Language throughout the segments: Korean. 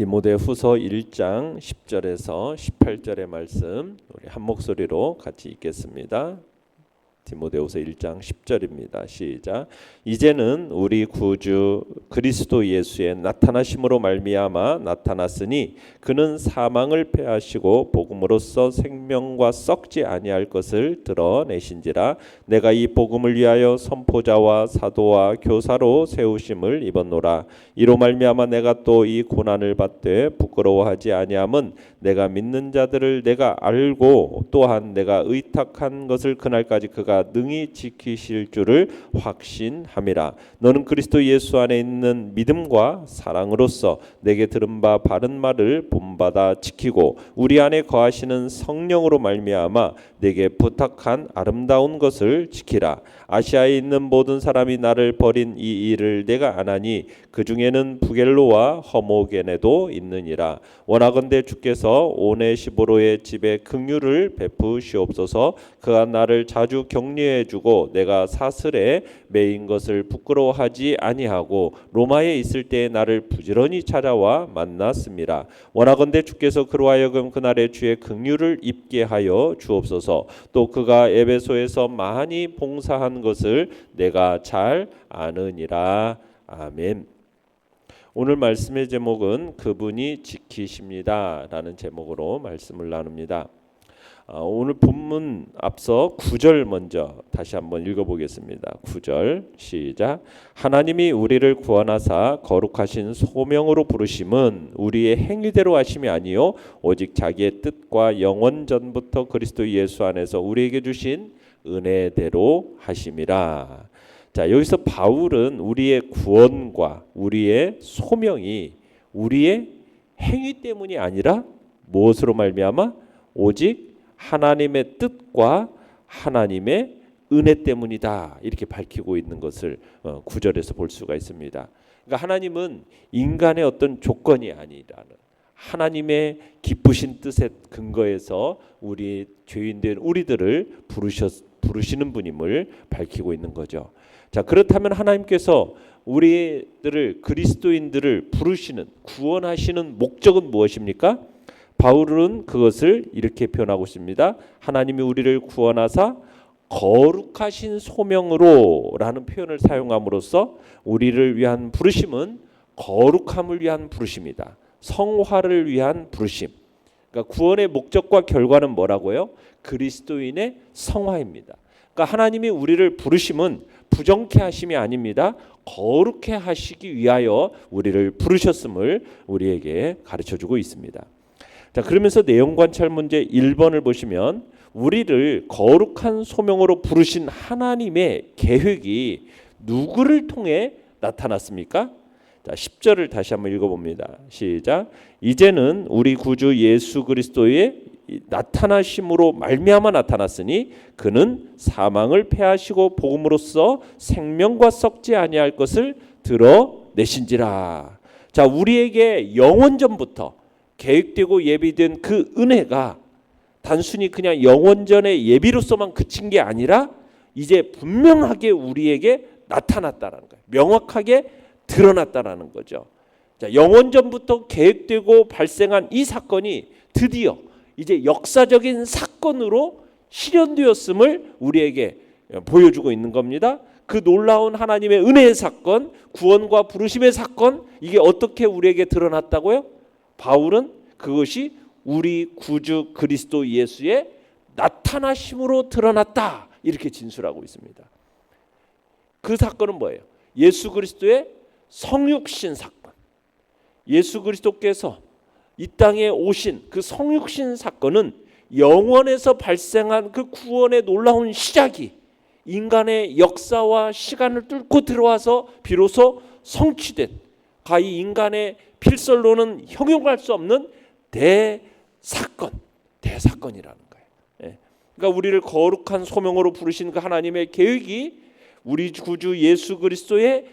디모데후서 1장 10절에서 18절의 말씀 우리 한 목소리로 같이 읽겠습니다. 디모데후서 1장 10절입니다. 시작. 이제는 우리 구주 그리스도 예수의 나타나심으로 말미암아 나타났으니 그는 사망을 패하시고 복음으로써 생명과 썩지 아니할 것을 드러내신지라 내가 이 복음을 위하여 선포자와 사도와 교사로 세우심을 입었노라 이로 말미암아 내가 또 이 고난을 받되 부끄러워하지 아니함은 내가 믿는 자들을 내가 알고 또한 내가 의탁한 것을 그날까지 그가 능히 지키실 줄을 확신함이라. 너는 그리스도 예수 안에 있는 믿음과 사랑으로서 내게 들은 바 바른 말을 본받아 지키고 우리 안에 거하시는 성령으로 말미암아 내게 부탁한 아름다운 것을 지키라. 아시아에 있는 모든 사람이 나를 버린 이 일을 내가 안 하니 그 중에는 부겔로와 허모게네도 있느니라. 원하건대 주께서 오네시보로의 집에 긍휼을 베푸시옵소서. 그가 나를 자주 격려해 주고 내가 사슬에 매인 것을 부끄러워하지 아니하고 로마에 있을 때 나를 부지런히 찾아와 만났습니다 원하건대 주께서 그로 하여금 그날의 주의 긍휼을 입게 하여 주옵소서 또 그가 에베소에서 많이 봉사한 것을 내가 잘 아느니라 아멘. 오늘 말씀의 제목은 그분이 지키십니다라는 제목으로 말씀을 나눕니다. 아, 오늘 본문 앞서 9절 먼저 다시 한번 읽어보겠습니다. 9절 시작. 하나님이 우리를 구원하사 거룩하신 소명으로 부르심은 우리의 행위대로 하심이 아니요 오직 자기의 뜻과 영원 전부터 그리스도 예수 안에서 우리에게 주신 은혜대로 하심이라. 자 여기서 바울은 우리의 구원과 우리의 소명이 우리의 행위 때문이 아니라 무엇으로 말미암아 오직 하나님의 뜻과 하나님의 은혜 때문이다 이렇게 밝히고 있는 것을 어, 구절에서 볼 수가 있습니다. 그러니까 하나님은 인간의 어떤 조건이 아니라는 하나님의 기쁘신 뜻에 근거해서 우리 죄인된 우리들을 부르셨 부르시는 분임을 밝히고 있는 거죠. 자 그렇다면 하나님께서 우리들을 그리스도인들을 부르시는 구원하시는 목적은 무엇입니까? 바울은 그것을 이렇게 표현하고 있습니다. 하나님이 우리를 구원하사 거룩하신 소명으로라는 표현을 사용함으로써 우리를 위한 부르심은 거룩함을 위한 부르심이다. 성화를 위한 부르심. 그러니까 구원의 목적과 결과는 뭐라고요? 그리스도인의 성화입니다. 그러니까 하나님이 우리를 부르심은 부정케 하심이 아닙니다. 거룩해 하시기 위하여 우리를 부르셨음을 우리에게 가르쳐 주고 있습니다. 자, 그러면서 내용 관찰 문제 1번을 보시면 우리를 거룩한 소명으로 부르신 하나님의 계획이 누구를 통해 나타났습니까? 자, 10절을 다시 한번 읽어 봅니다. 시작. 이제는 우리 구주 예수 그리스도의 나타나심으로 말미암아 나타났으니 그는 사망을 패하시고 복음으로써 생명과 썩지 아니할 것을 드러내신지라. 자, 우리에게 영원 전부터 계획되고 예비된 그 은혜가 단순히 그냥 영원전의 예비로서만 그친 게 아니라 이제 분명하게 우리에게 나타났다라는 거예요. 명확하게 드러났다라는 거죠. 자, 영원전부터 계획되고 발생한 이 사건이 드디어 이제 역사적인 사건으로 실현되었음을 우리에게 보여주고 있는 겁니다. 그 놀라운 하나님의 은혜의 사건, 구원과 부르심의 사건, 이게 어떻게 우리에게 드러났다고요? 바울은 그것이 우리 구주 그리스도 예수의 나타나심으로 드러났다. 이렇게 진술하고 있습니다. 그 사건은 뭐예요? 예수 그리스도의 성육신 사건. 예수 그리스도께서 이 땅에 오신 그 성육신 사건은 영원에서 발생한 그 구원의 놀라운 시작이 인간의 역사와 시간을 뚫고 들어와서 비로소 성취된 가히 인간의 필설로는 형용할 수 없는 대사건, 대사건이라는 거예요. 예. 그러니까 우리를 거룩한 소명으로 부르신 그 하나님의 계획이 우리 구주 예수 그리스도의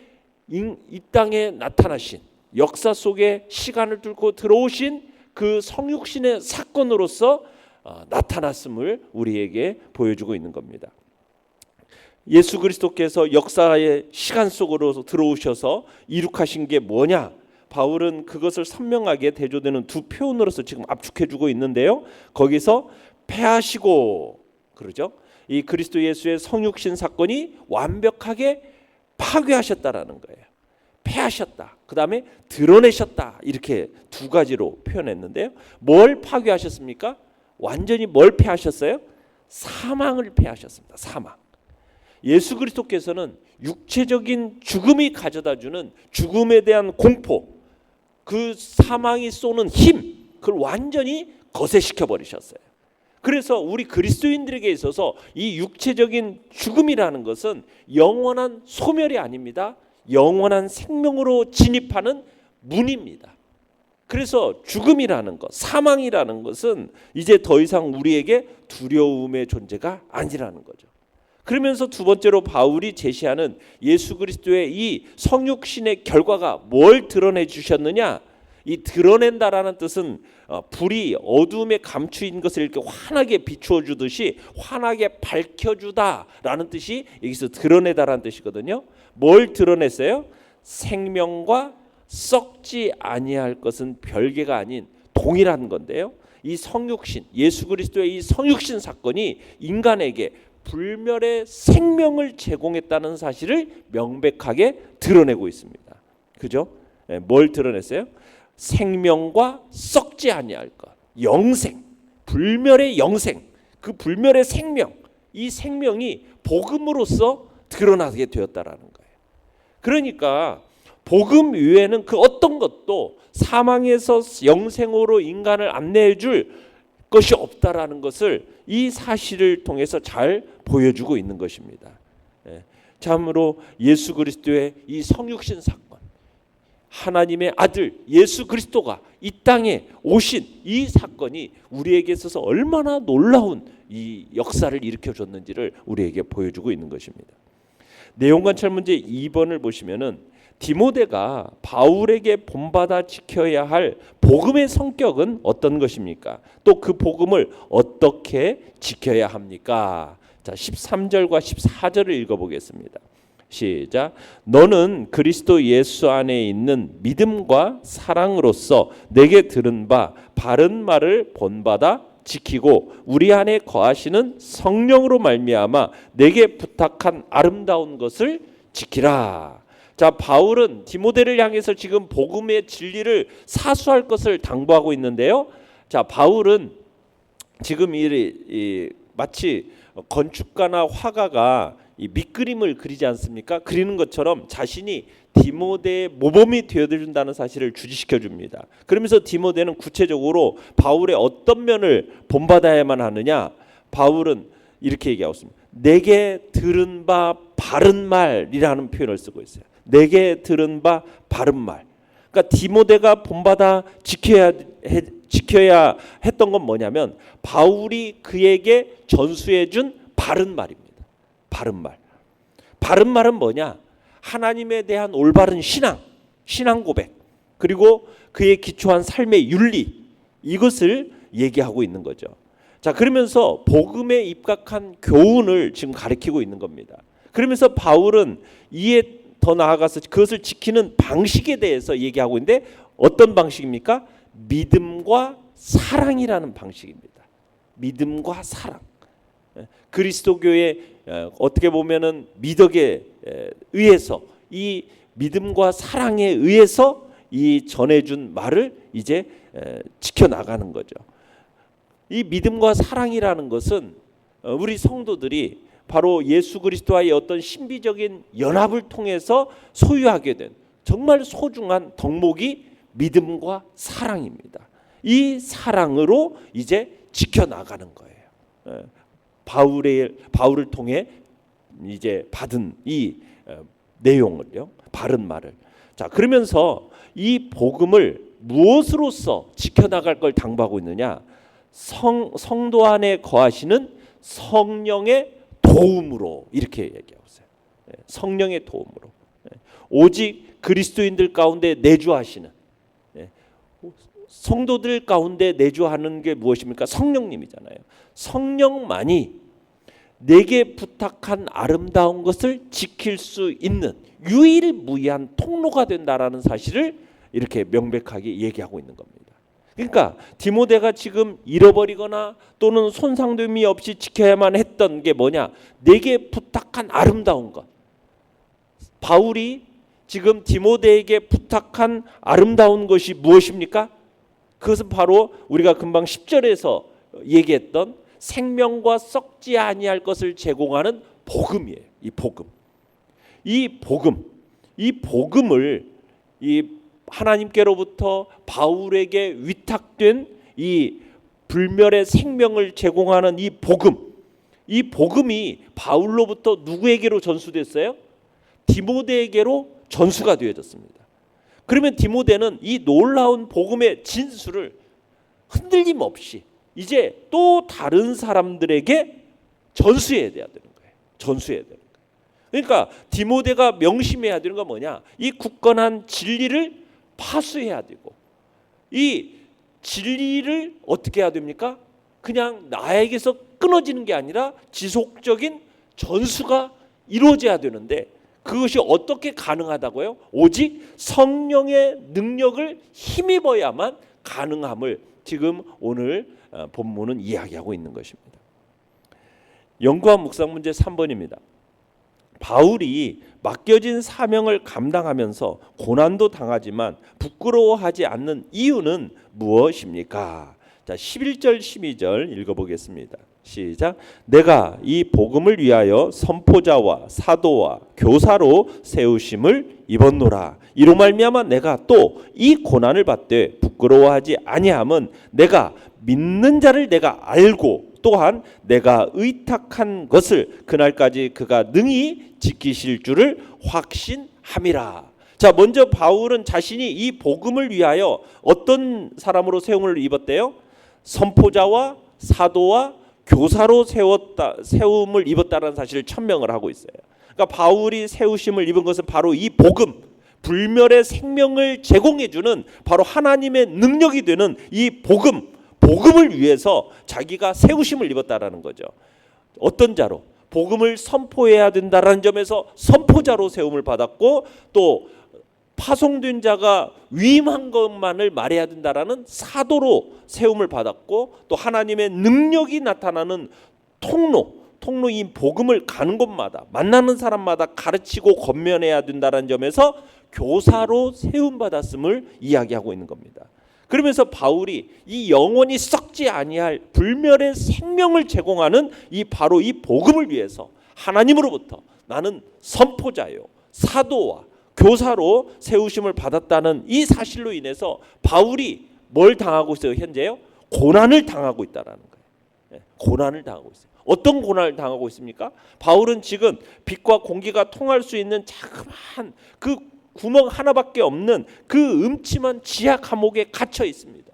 이 땅에 나타나신 역사 속에 시간을 뚫고 들어오신 그 성육신의 사건으로서 어, 나타났음을 우리에게 보여주고 있는 겁니다. 예수 그리스도께서 역사의 시간 속으로 들어오셔서 이룩하신 게 뭐냐? 바울은 그것을 선명하게 대조되는 두 표현으로서 지금 압축해 주고 있는데요. 거기서 패하시고 그러죠. 이 그리스도 예수의 성육신 사건이 완벽하게 파괴하셨다라는 거예요. 패하셨다. 그 다음에 드러내셨다. 이렇게 두 가지로 표현했는데요. 뭘 파괴하셨습니까? 완전히 뭘 패하셨어요? 사망을 패하셨습니다. 사망. 예수 그리스도께서는 육체적인 죽음이 가져다 주는 죽음에 대한 공포, 그 사망이 쏘는 힘, 그걸 완전히 거세시켜 버리셨어요. 그래서 우리 그리스도인들에게 있어서 이 육체적인 죽음이라는 것은 영원한 소멸이 아닙니다. 영원한 생명으로 진입하는 문입니다. 그래서 죽음이라는 것, 사망이라는 것은 이제 더 이상 우리에게 두려움의 존재가 아니라는 거죠. 그러면서 두 번째로 바울이 제시하는 예수 그리스도의 이 성육신의 결과가 뭘 드러내 주셨느냐? 이 드러낸다라는 뜻은 어, 불이 어둠에 감추인 것을 이렇게 환하게 비추어 주듯이 환하게 밝혀 주다라는 뜻이 여기서 드러내다라는 뜻이거든요. 뭘 드러냈어요? 생명과 썩지 아니할 것은 별개가 아닌 동일한 건데요. 이 성육신 예수 그리스도의 이 성육신 사건이 인간에게 불멸의 생명을 제공했다는 사실을 명백하게 드러내고 있습니다. 그죠? 예, 뭘 드러냈어요? 생명과 썩지 아니할 것, 영생, 불멸의 영생, 그 불멸의 생명, 이 생명이 복음으로써 드러나게 되었다라는 거예요. 그러니까 복음 외에는 그 어떤 것도 사망에서 영생으로 인간을 안내해 줄 것이 없다라는 것을 이 사실을 통해서 잘 보여주고 있는 것입니다. 예. 참으로 예수 그리스도의 이 성육신 사건, 하나님의 아들 예수 그리스도가 이 땅에 오신 이 사건이 우리에게 있어서 얼마나 놀라운 이 역사를 일으켜 줬는지를 우리에게 보여주고 있는 것입니다. 내용 관찰 문제 2번을 보시면은 디모데가 바울에게 본받아 지켜야 할 복음의 성격은 어떤 것입니까? 또 그 복음을 어떻게 지켜야 합니까? 자, 13절과 14절을 읽어 보겠습니다. 시작. 너는 그리스도 예수 안에 있는 믿음과 사랑으로서 내게 들은 바 바른 말을 본받아 지키고 우리 안에 거하시는 성령으로 말미암아 내게 부탁한 아름다운 것을 지키라. 자, 바울은 디모데를 향해서 지금 복음의 진리를 사수할 것을 당부하고 있는데요. 자, 바울은 지금 이, 이 마치 건축가나 화가가 이 밑그림을 그리지 않습니까? 그리는 것처럼 자신이 디모데의 모범이 되어준다는 사실을 주지시켜 줍니다. 그러면서 디모데는 구체적으로 바울의 어떤 면을 본받아야만 하느냐? 바울은 이렇게 얘기하고 있습니다. 내게 들은 바 바른 말이라는 표현을 쓰고 있어요. 내게 들은 바 바른 말. 그러니까 디모데가 본받아 지켜야 해, 지켜야 했던 건 뭐냐면 바울이 그에게 전수해 준 바른 말입니다. 바른 말. 바른 말은 뭐냐? 하나님에 대한 올바른 신앙, 신앙 고백, 그리고 그의 기초한 삶의 윤리 이것을 얘기하고 있는 거죠. 자, 그러면서 복음에 입각한 교훈을 지금 가리키고 있는 겁니다. 그러면서 바울은 이에 더 나아가서 그것을 지키는 방식에 대해서 얘기하고 있는데 어떤 방식입니까? 믿음과 사랑이라는 방식입니다. 믿음과 사랑. 예, 그리스도교의 어, 어떻게 보면은 미덕에 의해서 이 믿음과 사랑에 의해서 이 전해준 말을 이제 지켜 나가는 거죠. 이 믿음과 사랑이라는 것은 어, 우리 성도들이 바로 예수 그리스도와의 어떤 신비적인 연합을 통해서 소유하게 된 정말 소중한 덕목이 믿음과 사랑입니다. 이 사랑으로 이제 지켜 나가는 거예요. 바울의 바울을 통해 이제 받은 이 내용을요. 바른 말을. 자, 그러면서 이 복음을 무엇으로서 지켜 나갈 걸 당부하고 있느냐? 성 성도 안에 거하시는 성령의 도움으로 이렇게 얘기하고 있어요. 예, 성령의 도움으로. 예, 오직 그리스도인들 가운데 내주하시는 예, 성도들 가운데 내주하는 게 무엇입니까? 성령님이잖아요. 성령만이 내게 부탁한 아름다운 것을 지킬 수 있는 유일무이한 통로가 된다라는 사실을 이렇게 명백하게 얘기하고 있는 겁니다. 그러니까 디모데가 지금 잃어버리거나 또는 손상됨이 없이 지켜야만 했던 게 뭐냐? 내게 부탁한 아름다운 것. 바울이 지금 디모데에게 부탁한 아름다운 것이 무엇입니까? 그것은 바로 우리가 금방 10절에서 얘기했던 생명과 썩지 아니할 것을 제공하는 복음이에요. 이 복음. 이 복음. 이 복음을 이 하나님께로부터 바울에게 위탁된 이 불멸의 생명을 제공하는 이 복음. 이 복음이 바울로부터 누구에게로 전수됐어요? 디모데에게로 전수가 되어졌습니다. 그러면 디모데는 이 놀라운 복음의 진수를 흔들림 없이 이제 또 다른 사람들에게 전수해야 되는 거예요. 전수해야 되는 거예요. 그러니까 디모데가 명심해야 되는 건 뭐냐? 이 굳건한 진리를 파수해야 되고 이 진리를 어떻게 해야 됩니까? 그냥 나에게서 끊어지는 게 아니라 지속적인 전수가 이루어져야 되는데 그것이 어떻게 가능하다고요? 오직 성령의 능력을 힘입어야만 가능함을 지금 오늘 어, 본문은 이야기하고 있는 것입니다. 연구한 묵상 문제 3번입니다. 바울이 맡겨진 사명을 감당하면서 고난도 당하지만 부끄러워하지 않는 이유는 무엇입니까? 자, 11절 12절 읽어 보겠습니다. 시작. 내가 이 복음을 위하여 선포자와 사도와 교사로 세우심을 입었노라. 이로 말미암아 내가 또 이 고난을 받되 부끄러워하지 아니함은 내가 믿는 자를 내가 알고 또한 내가 의탁한 것을 그날까지 그가 능히 지키실 줄을 확신함이라. 자, 먼저 바울은 자신이 이 복음을 위하여 어떤 사람으로 세움을 입었대요? 선포자와 사도와 교사로 세웠다 세움을 입었다는 사실을 천명을 하고 있어요. 그러니까 바울이 세우심을 입은 것은 바로 이 복음 불멸의 생명을 제공해 주는 바로 하나님의 능력이 되는 이 복음 복음을 위해서 자기가 세우심을 입었다라는 거죠. 어떤 자로 복음을 선포해야 된다라는 점에서 선포자로 세움을 받았고 또 파송된 자가 위임한 것만을 말해야 된다라는 사도로 세움을 받았고 또 하나님의 능력이 나타나는 통로 통로인 복음을 가는 곳마다 만나는 사람마다 가르치고 건면해야 된다라는 점에서 교사로 세움 받았음을 이야기하고 있는 겁니다. 그러면서 바울이 이 영원히 썩지 아니할 불멸의 생명을 제공하는 이 바로 이 복음을 위해서 하나님으로부터 나는 선포자요 사도와 교사로 세우심을 받았다는 이 사실로 인해서 바울이 뭘 당하고 있어요 현재요? 고난을 당하고 있다라는 거예요. 예, 고난을 당하고 있어요. 어떤 고난을 당하고 있습니까? 바울은 지금 빛과 공기가 통할 수 있는 자그마한 그 구멍 하나밖에 없는 그 음침한 지하 감옥에 갇혀 있습니다.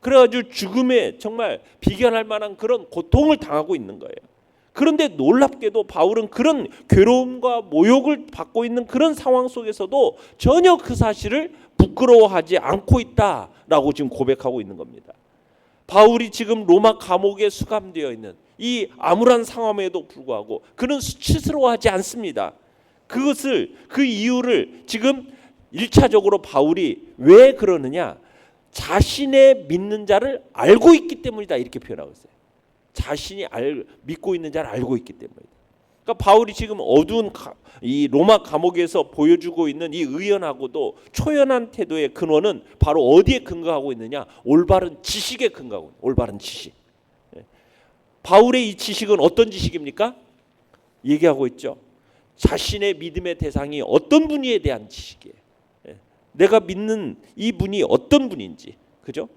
그래가지고 죽음에 정말 비견할 만한 그런 고통을 당하고 있는 거예요. 그런데 놀랍게도 바울은 그런 괴로움과 모욕을 받고 있는 그런 상황 속에서도 전혀 그 사실을 부끄러워하지 않고 있다라고 지금 고백하고 있는 겁니다. 바울이 지금 로마 감옥에 수감되어 있는 이 암울한 상황에도 불구하고 그는 수치스러워하지 않습니다. 그것을 그 이유를 지금 일차적으로 바울이 왜 그러느냐? 자신의 믿는 자를 알고 있기 때문이다 이렇게 표현하고 있어요. 자신이 알, 믿고 있는 자를 알고 있기 때문이다. 그러니까 바울이 지금 어두운 가, 이 로마 감옥에서 보여주고 있는 이 의연하고도 초연한 태도의 근원은 바로 어디에 근거하고 있느냐? 올바른 지식에 근거하고 올바른 지식. 예. 바울의 이 지식은 어떤 지식입니까? 얘기하고 있죠. 자신의 믿음의 대상이 어떤 분이에 대한 지식이에요. 예. 내가 믿는 이 분이 어떤 분인지, 그죠?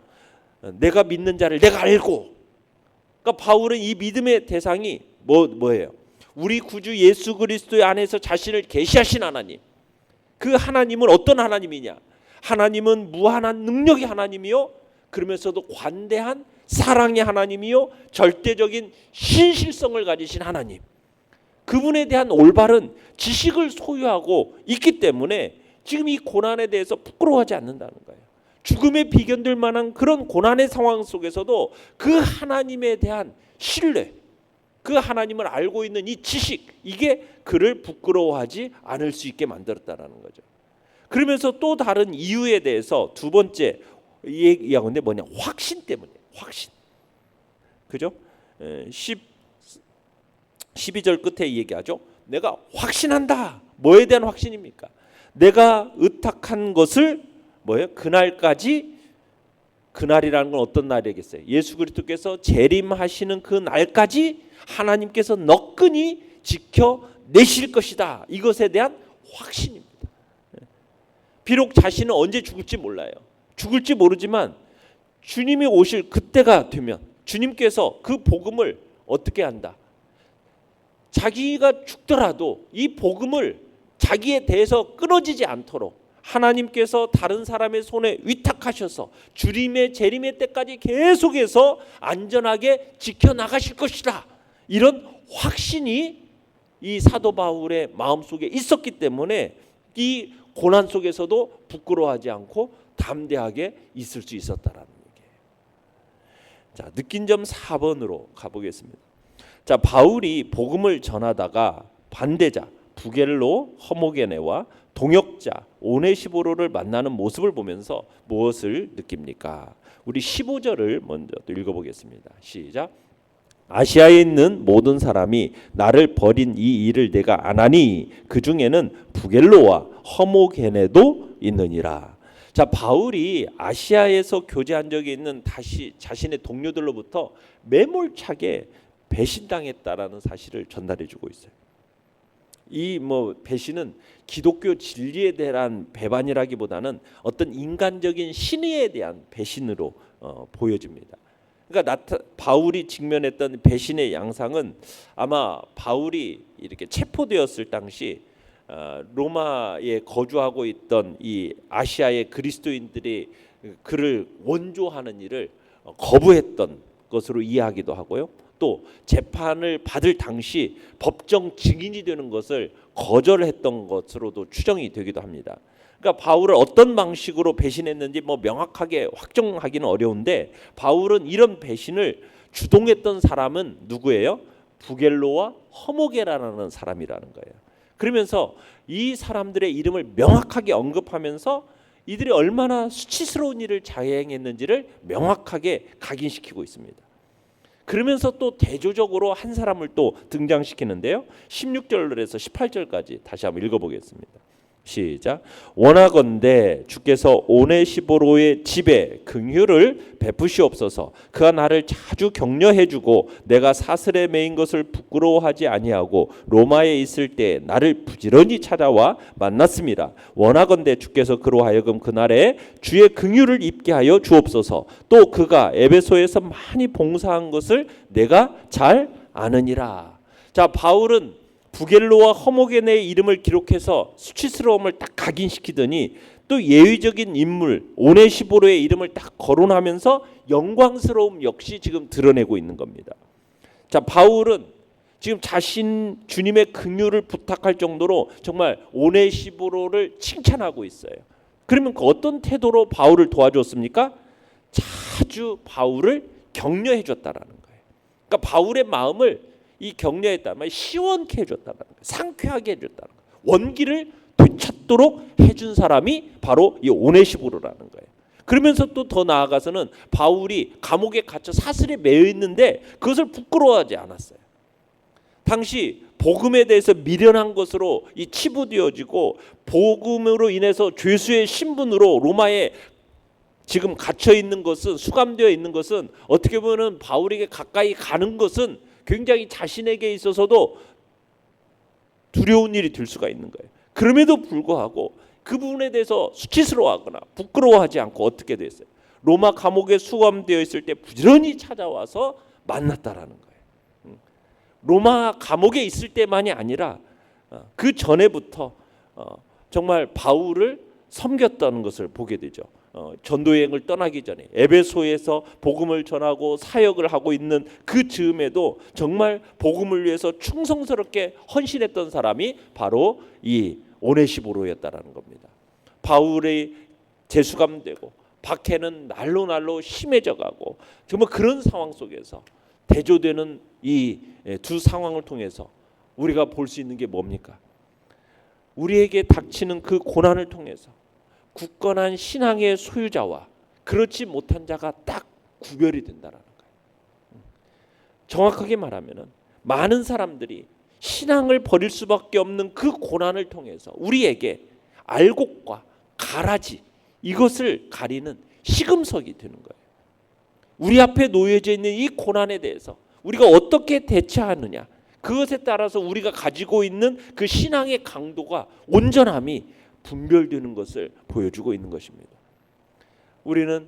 어, 내가 믿는 자를 내가 알고. 그러니까 바울은 이 믿음의 대상이 뭐 뭐예요? 우리 구주 예수 그리스도 안에서 자신을 계시하신 하나님. 그 하나님은 어떤 하나님이냐? 하나님은 무한한 능력의 하나님이요. 그러면서도 관대한 사랑의 하나님이요. 절대적인 신실성을 가지신 하나님. 그분에 대한 올바른 지식을 소유하고 있기 때문에 지금 이 고난에 대해서 부끄러워하지 않는다는 거예요. 죽음에 비견될 만한 그런 고난의 상황 속에서도 그 하나님에 대한 신뢰, 그 하나님을 알고 있는 이 지식 이게 그를 부끄러워하지 않을 수 있게 만들었다라는 거죠. 그러면서 또 다른 이유에 대해서 두 번째 얘기하는데 뭐냐 확신 때문에 확신. 그죠? 에, 10 12절 끝에 얘기하죠. 내가 확신한다. 뭐에 대한 확신입니까? 내가 의탁한 것을 뭐예요? 그날까지 그날이라는 건 어떤 날이겠어요? 예수 그리스도께서 재림하시는 그 날까지 하나님께서 너끈히 지켜 내실 것이다. 이것에 대한 확신입니다. 비록 자신은 언제 죽을지 몰라요. 죽을지 모르지만 주님이 오실 그때가 되면 주님께서 그 복음을 어떻게 한다? 자기가 죽더라도 이 복음을 자기에 대해서 끊어지지 않도록 하나님께서 다른 사람의 손에 위탁하셔서 주님의 재림의 때까지 계속해서 안전하게 지켜 나가실 것이다. 이런 확신이 이 사도 바울의 마음속에 있었기 때문에 이 고난 속에서도 부끄러워하지 않고 담대하게 있을 수 있었다라는 얘기예요. 자, 느낀 점 4번으로 가보겠습니다. 자, 바울이 복음을 전하다가 반대자 부겔로 허모게네와 동역자 오네시보로를 만나는 모습을 보면서 무엇을 느낍니까? 우리 15절을 먼저 또 읽어보겠습니다. 시작. 아시아에 있는 모든 사람이 나를 버린 이 일을 내가 안 하니 그 중에는 부겔로와 허모게네도 있느니라. 자 바울이 아시아에서 교제한 적이 있는 다시 자신의 동료들로부터 매몰차게 배신당했다라는 사실을 전달해주고 있어요. 이 뭐 배신은 기독교 진리에 대한 배반이라기보다는 어떤 인간적인 신의에 대한 배신으로 어, 보여집니다. 그러니까 나타, 바울이 직면했던 배신의 양상은 아마 바울이 이렇게 체포되었을 당시 어, 로마에 거주하고 있던 이 아시아의 그리스도인들이 그를 원조하는 일을 어, 거부했던 것으로 이해하기도 하고요. 또 재판을 받을 당시 법정 증인이 되는 것을 거절했던 것으로도 추정이 되기도 합니다. 그러니까 바울을 어떤 방식으로 배신했는지 뭐 명확하게 확정하기는 어려운데 바울은 이런 배신을 주동했던 사람은 누구예요? 부겔로와 허모게라는 사람이라는 거예요. 그러면서 이 사람들의 이름을 명확하게 언급하면서 이들이 얼마나 수치스러운 일을 자행했는지를 명확하게 각인시키고 있습니다. 그러면서 또 대조적으로 한 사람을 또 등장시키는데요. 16절에서 18절까지 다시 한번 읽어보겠습니다. 시작. 원하건대 주께서 오네시보로의 집에 긍휼을 베푸시옵소서. 그가 나를 자주 격려해 주고 내가 사슬에 매인 것을 부끄러워하지 아니하고 로마에 있을 때 나를 부지런히 찾아와 만났습니다. 원하건대 주께서 그로 하여금 그날에 주의 긍휼을 입게 하여 주옵소서. 또 그가 에베소에서 많이 봉사한 것을 내가 잘 아느니라. 자 바울은 부겔로와 허모게네의 이름을 기록해서 수치스러움을 딱 각인시키더니 또 예의적인 인물 오네시보로의 이름을 딱 거론하면서 영광스러움 역시 지금 드러내고 있는 겁니다. 자 바울은 지금 자신 주님의 긍휼을 부탁할 정도로 정말 오네시보로를 칭찬하고 있어요. 그러면 그 어떤 태도로 바울을 도와줬습니까? 자주 바울을 격려해 줬다라는 거예요. 그러니까 바울의 마음을 이 격려했다면 시원케 해줬다는 거예요. 상쾌하게 해줬다는 거예요. 원기를 되찾도록 해준 사람이 바로 이 오네시보로라는 거예요. 그러면서 또 더 나아가서는 바울이 감옥에 갇혀 사슬에 매여 있는데 그것을 부끄러워하지 않았어요. 당시 복음에 대해서 미련한 것으로 이 치부되어지고 복음으로 인해서 죄수의 신분으로 로마에 지금 갇혀 있는 것은 수감되어 있는 것은 어떻게 보면 바울에게 가까이 가는 것은 굉장히 자신에게 있어서도 두려운 일이 될 수가 있는 거예요. 그럼에도 불구하고 그 부분에 대해서 수치스러워하거나 부끄러워하지 않고 어떻게 됐어요? 로마 감옥에 수감되어 있을 때 부지런히 찾아와서 만났다라는 거예요. 음. 로마 감옥에 있을 때만이 아니라 어, 그 전에부터 어, 정말 바울을 섬겼다는 것을 보게 되죠. 어, 전도 여행을 떠나기 전에 에베소에서 복음을 전하고 사역을 하고 있는 그 즈음에도 정말 복음을 위해서 충성스럽게 헌신했던 사람이 바로 이 오네시보로였다라는 겁니다. 바울의 재수감되고 박해는 날로 날로 심해져 가고 정말 그런 상황 속에서 대조되는 이 두 상황을 통해서 우리가 볼 수 있는 게 뭡니까? 우리에게 닥치는 그 고난을 통해서 굳건한 신앙의 소유자와 그렇지 못한 자가 딱 구별이 된다라는 거예요. 정확하게 말하면은 많은 사람들이 신앙을 버릴 수밖에 없는 그 고난을 통해서 우리에게 알곡과 가라지 이것을 가리는 시금석이 되는 거예요. 우리 앞에 놓여져 있는 이 고난에 대해서 우리가 어떻게 대처하느냐 그것에 따라서 우리가 가지고 있는 그 신앙의 강도가 온전함이 분별되는 것을 보여주고 있는 것입니다. 우리는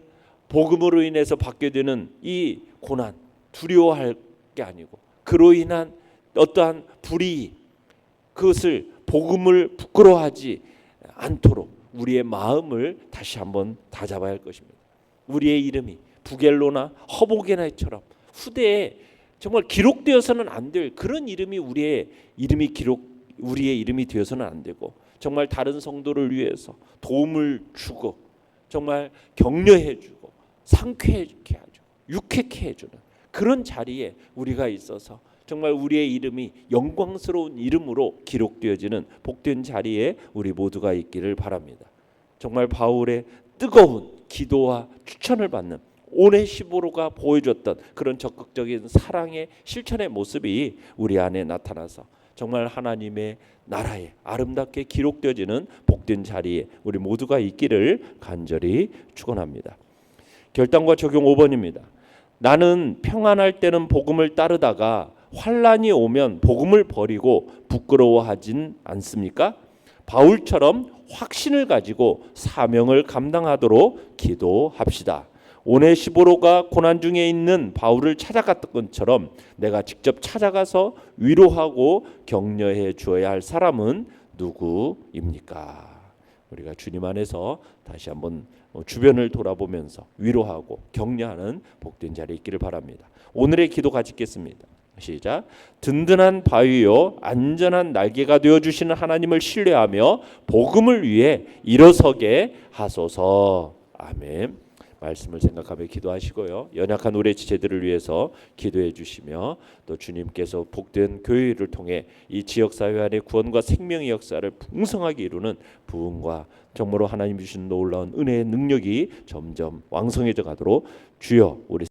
복음으로 인해서 받게 되는 이 고난 두려워할 게 아니고 그로 인한 어떠한 불이 그것을 복음을 부끄러워하지 않도록 우리의 마음을 다시 한번 다잡아야 할 것입니다. 우리의 이름이 부겔로나 허보게나처럼 후대에 정말 기록되어서는 안 될 그런 이름이 우리의 이름이 기록 우리의 이름이 되어서는 안 되고 정말 다른 성도를 위해서 도움을 주고 정말 격려해 주고 상쾌하게 하죠. 유쾌케 해 주는 그런 자리에 우리가 있어서 정말 우리의 이름이 영광스러운 이름으로 기록되어지는 복된 자리에 우리 모두가 있기를 바랍니다. 정말 바울의 뜨거운 기도와 추천을 받는 오네시보로가 보여줬던 그런 적극적인 사랑의 실천의 모습이 우리 안에 나타나서 정말 하나님의 나라에 아름답게 기록되어지는 복된 자리에 우리 모두가 있기를 간절히 축원합니다. 결단과 적용 5번입니다. 나는 평안할 때는 복음을 따르다가 환란이 오면 복음을 버리고 부끄러워하진 않습니까? 바울처럼 확신을 가지고 사명을 감당하도록 기도합시다. 오네시보로가 고난 중에 있는 바울을 찾아갔던 것처럼 내가 직접 찾아가서 위로하고 격려해 주어야 할 사람은 누구입니까? 우리가 주님 안에서 다시 한번 주변을 돌아보면서 위로하고 격려하는 복된 자리에 있기를 바랍니다. 오늘의 기도 같이 읽겠습니다. 시작. 든든한 바위요 안전한 날개가 되어 주시는 하나님을 신뢰하며 복음을 위해 일어서게 하소서. 아멘. 말씀을 생각하며 기도하시고요. 연약한 우리 지체들을 위해서 기도해 주시며 또 주님께서 복된 교회를 통해 이 지역 사회 안에 구원과 생명의 역사를 풍성하게 이루는 부흥과 정말로 하나님 주신 놀라운 은혜의 능력이 점점 왕성해져 가도록 주여 우리